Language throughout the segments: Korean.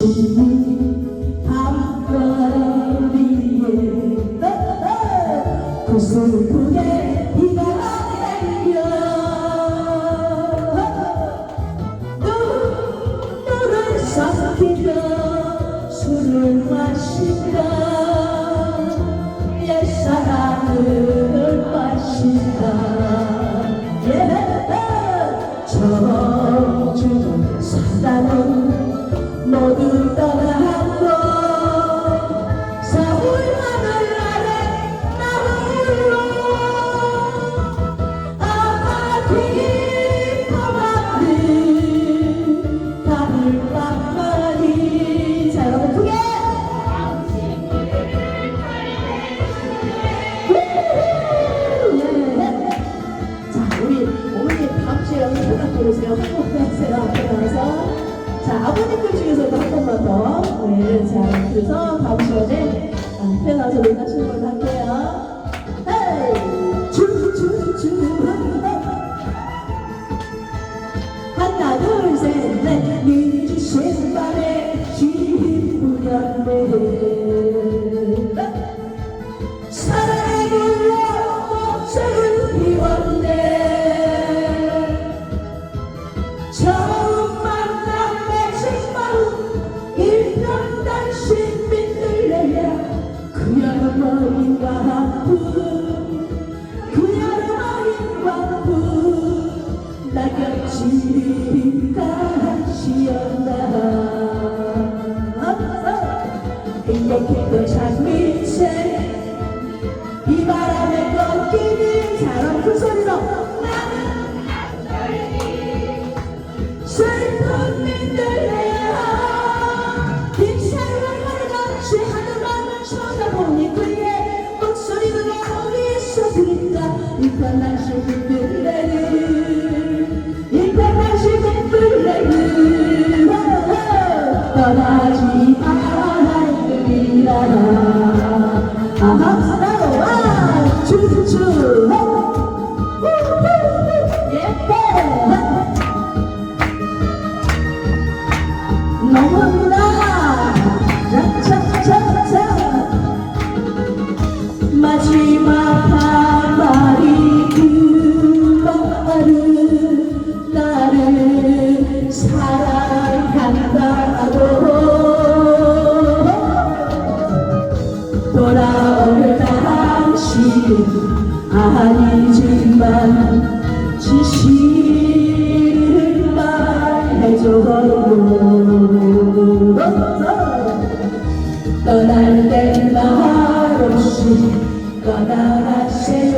밤거 자 아버님들 중에서도 한 번만 더 네, 자 그래서 다음 시간에 앞에 나와서 놀라시는 걸로 할게요. 헤이! 주 주 주 하나 둘 셋넷 민주 신발에 쥐 뿌렸네 사랑의 그 이편 아니지만 진실을 말해줘요. 떠날 때 말없이 떠나가세요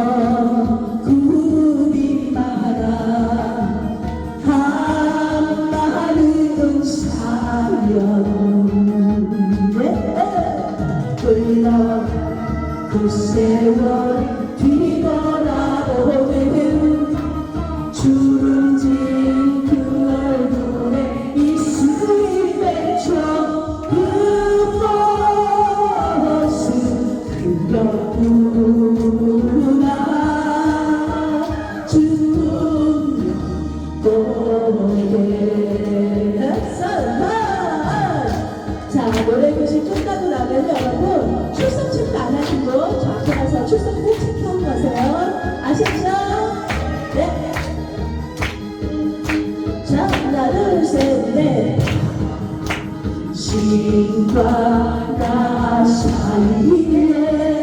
사연 흘러 그 세월 출석 꼭 체크하고 가세요 아시죠? 네. 자 하나 둘 셋 넷 신과 나 사이에